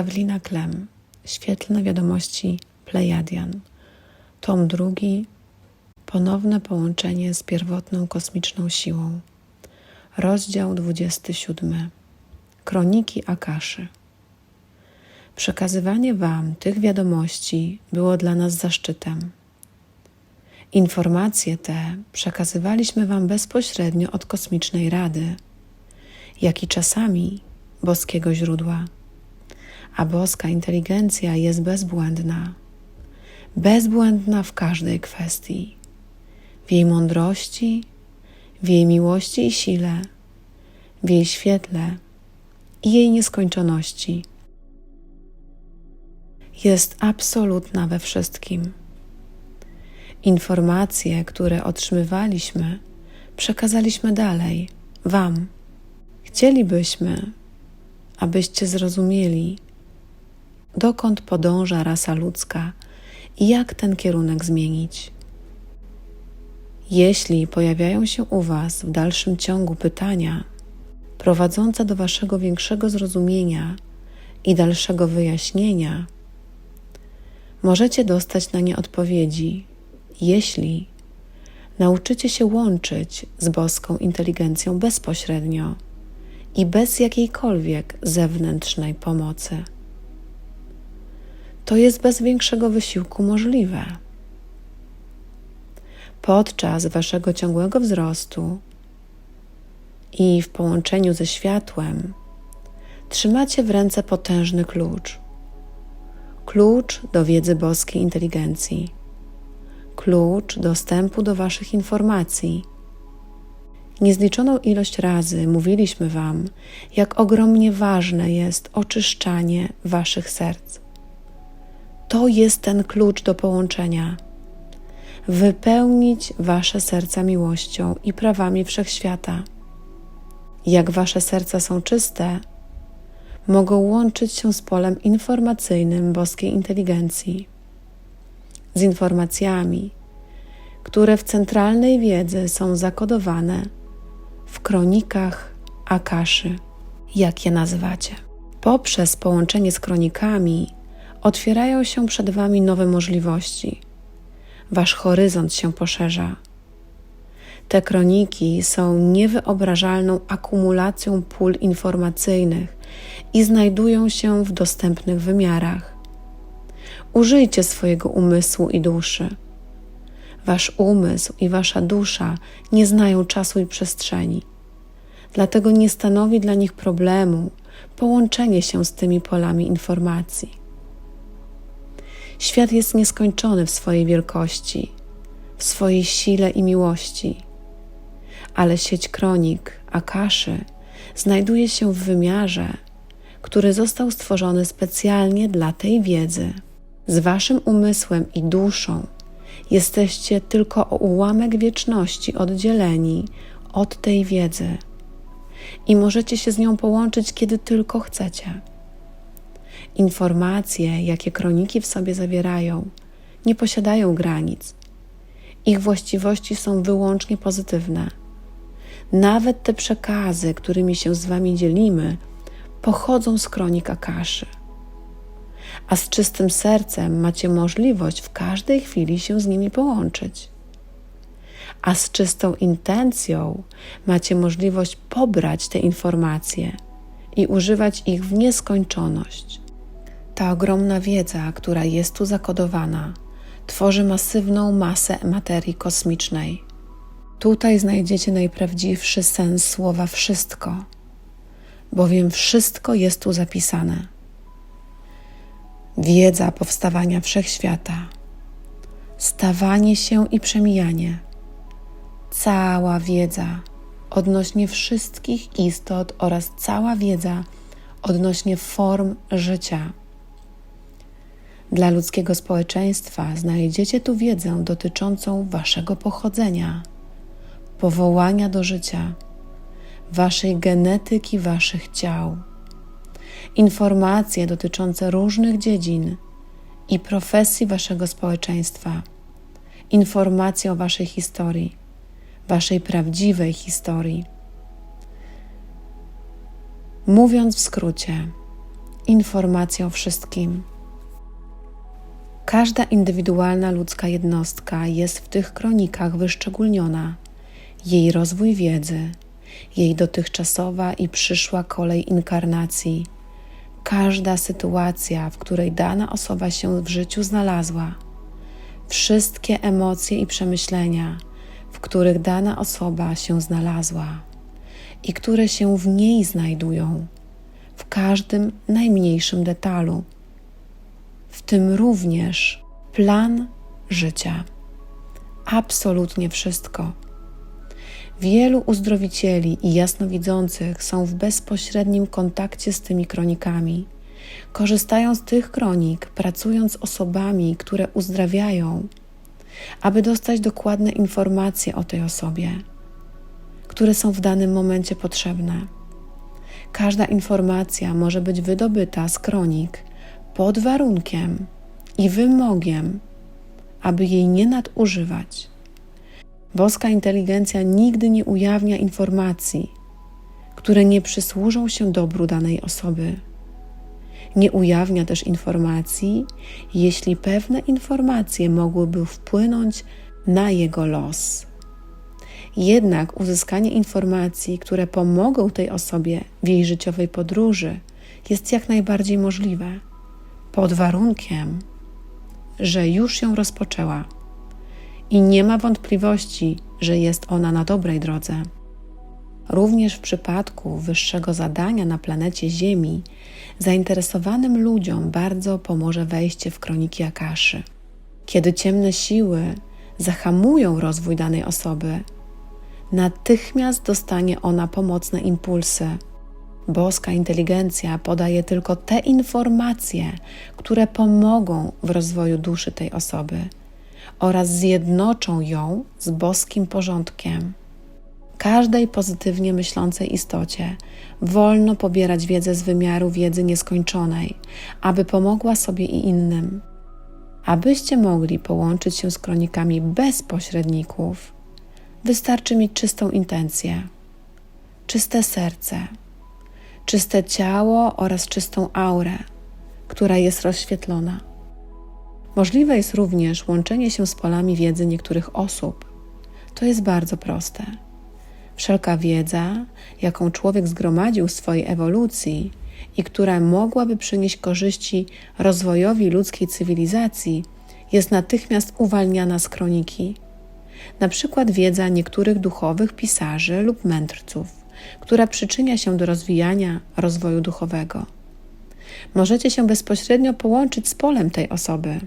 Pawlina Klem, Świetlne wiadomości Plejadian, tom drugi, ponowne połączenie z pierwotną kosmiczną siłą, rozdział 27, Kroniki Akaszy. Przekazywanie Wam tych wiadomości było dla nas zaszczytem. Informacje te przekazywaliśmy Wam bezpośrednio od kosmicznej rady, jak i czasami boskiego źródła a boska inteligencja jest bezbłędna. Bezbłędna w każdej kwestii. W jej mądrości, w jej miłości i sile, w jej świetle i jej nieskończoności. Jest absolutna we wszystkim. Informacje, które otrzymywaliśmy, przekazaliśmy dalej, Wam. Chcielibyśmy, abyście zrozumieli, dokąd podąża rasa ludzka i jak ten kierunek zmienić. Jeśli pojawiają się u Was w dalszym ciągu pytania prowadzące do Waszego większego zrozumienia i dalszego wyjaśnienia, możecie dostać na nie odpowiedzi, jeśli nauczycie się łączyć z boską inteligencją bezpośrednio i bez jakiejkolwiek zewnętrznej pomocy to jest bez większego wysiłku możliwe. Podczas Waszego ciągłego wzrostu i w połączeniu ze światłem trzymacie w ręce potężny klucz. Klucz do wiedzy boskiej inteligencji, klucz dostępu do Waszych informacji. Niezliczoną ilość razy mówiliśmy Wam, jak ogromnie ważne jest oczyszczanie Waszych serc to jest ten klucz do połączenia. Wypełnić wasze serca miłością i prawami wszechświata. Jak wasze serca są czyste, mogą łączyć się z polem informacyjnym boskiej inteligencji, z informacjami, które w centralnej wiedzy są zakodowane w kronikach Akaszy, jak je nazywacie. Poprzez połączenie z kronikami otwierają się przed Wami nowe możliwości. Wasz horyzont się poszerza. Te kroniki są niewyobrażalną akumulacją pól informacyjnych i znajdują się w dostępnych wymiarach. Użyjcie swojego umysłu i duszy. Wasz umysł i wasza dusza nie znają czasu i przestrzeni. Dlatego nie stanowi dla nich problemu połączenie się z tymi polami informacji. Świat jest nieskończony w swojej wielkości, w swojej sile i miłości, ale sieć kronik Akaszy znajduje się w wymiarze, który został stworzony specjalnie dla tej wiedzy. Z waszym umysłem i duszą jesteście tylko o ułamek wieczności oddzieleni od tej wiedzy i możecie się z nią połączyć, kiedy tylko chcecie. Informacje, jakie kroniki w sobie zawierają, nie posiadają granic. Ich właściwości są wyłącznie pozytywne. Nawet te przekazy, którymi się z Wami dzielimy, pochodzą z kronik Akaszy. A z czystym sercem macie możliwość w każdej chwili się z nimi połączyć. A z czystą intencją macie możliwość pobrać te informacje i używać ich w nieskończoność. Ta ogromna wiedza, która jest tu zakodowana, tworzy masywną masę materii kosmicznej. Tutaj znajdziecie najprawdziwszy sens słowa wszystko, bowiem wszystko jest tu zapisane. Wiedza powstawania wszechświata, stawanie się i przemijanie, cała wiedza odnośnie wszystkich istot oraz cała wiedza odnośnie form życia dla ludzkiego społeczeństwa znajdziecie tu wiedzę dotyczącą waszego pochodzenia, powołania do życia, waszej genetyki, waszych ciał, informacje dotyczące różnych dziedzin i profesji waszego społeczeństwa, informacje o waszej historii, waszej prawdziwej historii. Mówiąc w skrócie, informacje o wszystkim. Każda indywidualna ludzka jednostka jest w tych kronikach wyszczególniona. Jej rozwój wiedzy, jej dotychczasowa i przyszła kolej inkarnacji, każda sytuacja, w której dana osoba się w życiu znalazła, wszystkie emocje i przemyślenia, w których dana osoba się znalazła i które się w niej znajdują, w każdym najmniejszym detalu, w tym również plan życia. Absolutnie wszystko. Wielu uzdrowicieli i jasnowidzących są w bezpośrednim kontakcie z tymi kronikami. Korzystają z tych kronik, pracując z osobami, które uzdrawiają, aby dostać dokładne informacje o tej osobie, które są w danym momencie potrzebne. Każda informacja może być wydobyta z kronik pod warunkiem i wymogiem, aby jej nie nadużywać. Boska inteligencja nigdy nie ujawnia informacji, które nie przysłużą się dobru danej osoby. Nie ujawnia też informacji, jeśli pewne informacje mogłyby wpłynąć na jego los. Jednak uzyskanie informacji, które pomogą tej osobie w jej życiowej podróży, jest jak najbardziej możliwe, pod warunkiem, że już ją rozpoczęła i nie ma wątpliwości, że jest ona na dobrej drodze. Również w przypadku wyższego zadania na planecie Ziemi, zainteresowanym ludziom bardzo pomoże wejście w kroniki Akaszy. Kiedy ciemne siły zahamują rozwój danej osoby, natychmiast dostanie ona pomocne impulsy. Boska inteligencja podaje tylko te informacje, które pomogą w rozwoju duszy tej osoby oraz zjednoczą ją z boskim porządkiem. Każdej pozytywnie myślącej istocie wolno pobierać wiedzę z wymiaru wiedzy nieskończonej, aby pomogła sobie i innym. Abyście mogli połączyć się z kronikami bez pośredników, wystarczy mieć czystą intencję, czyste serce, czyste ciało oraz czystą aurę, która jest rozświetlona. Możliwe jest również łączenie się z polami wiedzy niektórych osób. To jest bardzo proste. Wszelka wiedza, jaką człowiek zgromadził w swojej ewolucji i która mogłaby przynieść korzyści rozwojowi ludzkiej cywilizacji, jest natychmiast uwalniana z kroniki. Na przykład wiedza niektórych duchowych pisarzy lub mędrców, która przyczynia się do rozwijania rozwoju duchowego. Możecie się bezpośrednio połączyć z polem tej osoby.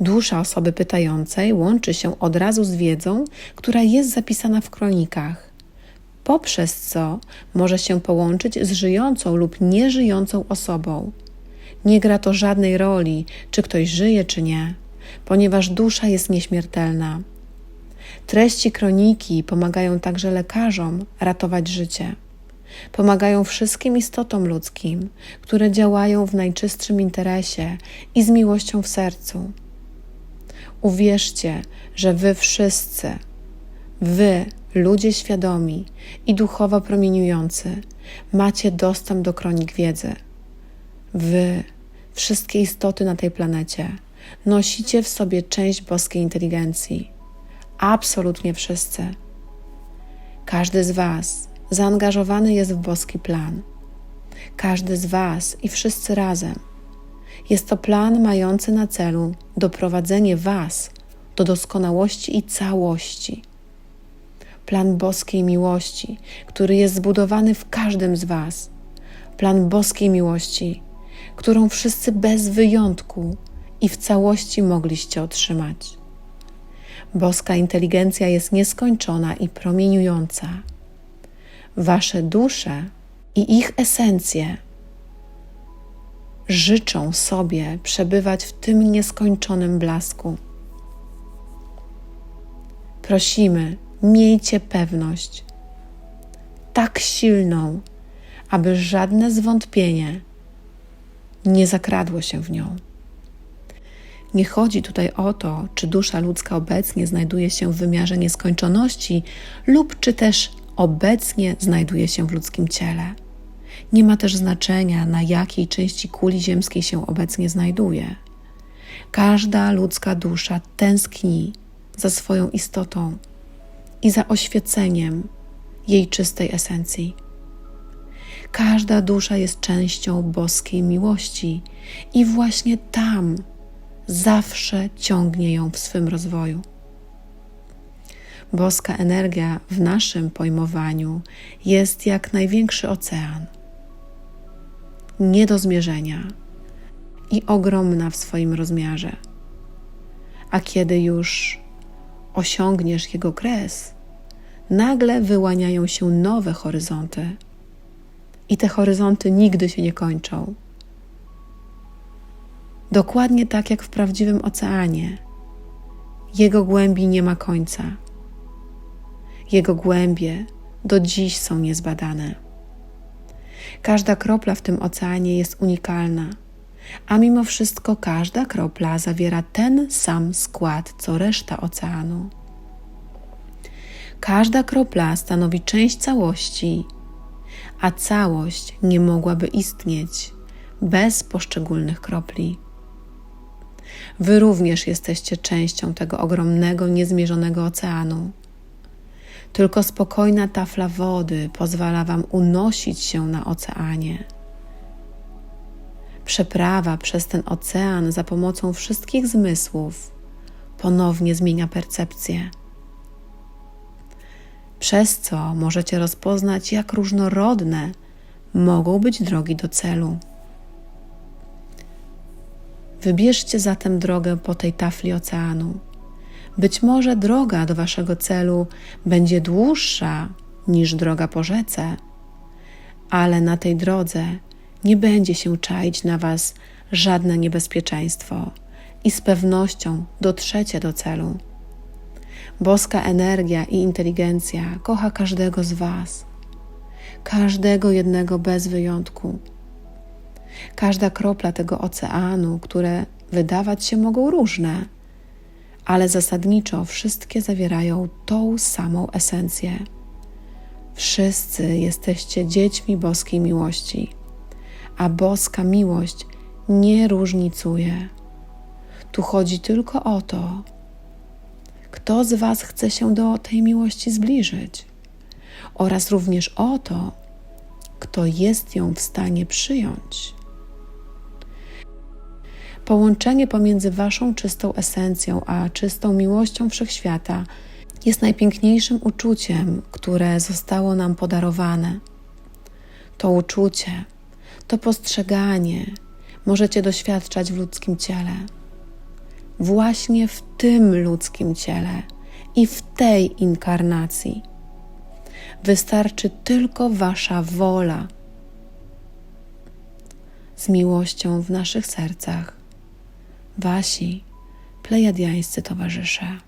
Dusza osoby pytającej łączy się od razu z wiedzą, która jest zapisana w kronikach, poprzez co może się połączyć z żyjącą lub nieżyjącą osobą. Nie gra to żadnej roli, czy ktoś żyje, czy nie, ponieważ dusza jest nieśmiertelna. Treści kroniki pomagają także lekarzom ratować życie. Pomagają wszystkim istotom ludzkim, które działają w najczystszym interesie i z miłością w sercu. Uwierzcie, że Wy wszyscy, Wy, ludzie świadomi i duchowo promieniujący, macie dostęp do kronik wiedzy. Wy, wszystkie istoty na tej planecie, nosicie w sobie część boskiej inteligencji. Absolutnie wszyscy. Każdy z Was zaangażowany jest w boski plan. Każdy z Was i wszyscy razem jest to plan mający na celu doprowadzenie Was do doskonałości i całości. Plan boskiej miłości, który jest zbudowany w każdym z Was. Plan boskiej miłości, którą wszyscy bez wyjątku i w całości mogliście otrzymać. Boska inteligencja jest nieskończona i promieniująca. Wasze dusze i ich esencje życzą sobie przebywać w tym nieskończonym blasku. Prosimy, miejcie pewność tak silną, aby żadne zwątpienie nie zakradło się w nią. Nie chodzi tutaj o to, czy dusza ludzka obecnie znajduje się w wymiarze nieskończoności, lub czy też obecnie znajduje się w ludzkim ciele. Nie ma też znaczenia, na jakiej części kuli ziemskiej się obecnie znajduje. Każda ludzka dusza tęskni za swoją istotą i za oświeceniem jej czystej esencji. Każda dusza jest częścią boskiej miłości i właśnie tam zawsze ciągnie ją w swym rozwoju. Boska energia w naszym pojmowaniu jest jak największy ocean. Nie do zmierzenia i ogromna w swoim rozmiarze. A kiedy już osiągniesz jego kres, nagle wyłaniają się nowe horyzonty. I te horyzonty nigdy się nie kończą. Dokładnie tak jak w prawdziwym oceanie. Jego głębi nie ma końca. Jego głębie do dziś są niezbadane. Każda kropla w tym oceanie jest unikalna, a mimo wszystko każda kropla zawiera ten sam skład co reszta oceanu. Każda kropla stanowi część całości, a całość nie mogłaby istnieć bez poszczególnych kropli. Wy również jesteście częścią tego ogromnego, niezmierzonego oceanu. Tylko spokojna tafla wody pozwala Wam unosić się na oceanie. Przeprawa przez ten ocean za pomocą wszystkich zmysłów ponownie zmienia percepcję. Przez co możecie rozpoznać, jak różnorodne mogą być drogi do celu. Wybierzcie zatem drogę po tej tafli oceanu. Być może droga do waszego celu będzie dłuższa niż droga po rzece, ale na tej drodze nie będzie się czaić na was żadne niebezpieczeństwo i z pewnością dotrzecie do celu. Boska energia i inteligencja kocha każdego z was, każdego jednego bez wyjątku. Każda kropla tego oceanu, które wydawać się mogą różne, ale zasadniczo wszystkie zawierają tą samą esencję. Wszyscy jesteście dziećmi boskiej miłości, a boska miłość nie różnicuje. Tu chodzi tylko o to, kto z Was chce się do tej miłości zbliżyć, oraz również o to, kto jest ją w stanie przyjąć. Połączenie pomiędzy Waszą czystą esencją a czystą miłością wszechświata jest najpiękniejszym uczuciem, które zostało nam podarowane. To uczucie, to postrzeganie możecie doświadczać w ludzkim ciele. Właśnie w tym ludzkim ciele i w tej inkarnacji. Wystarczy tylko Wasza wola z miłością w naszych sercach wasi plejadiańscy towarzysze.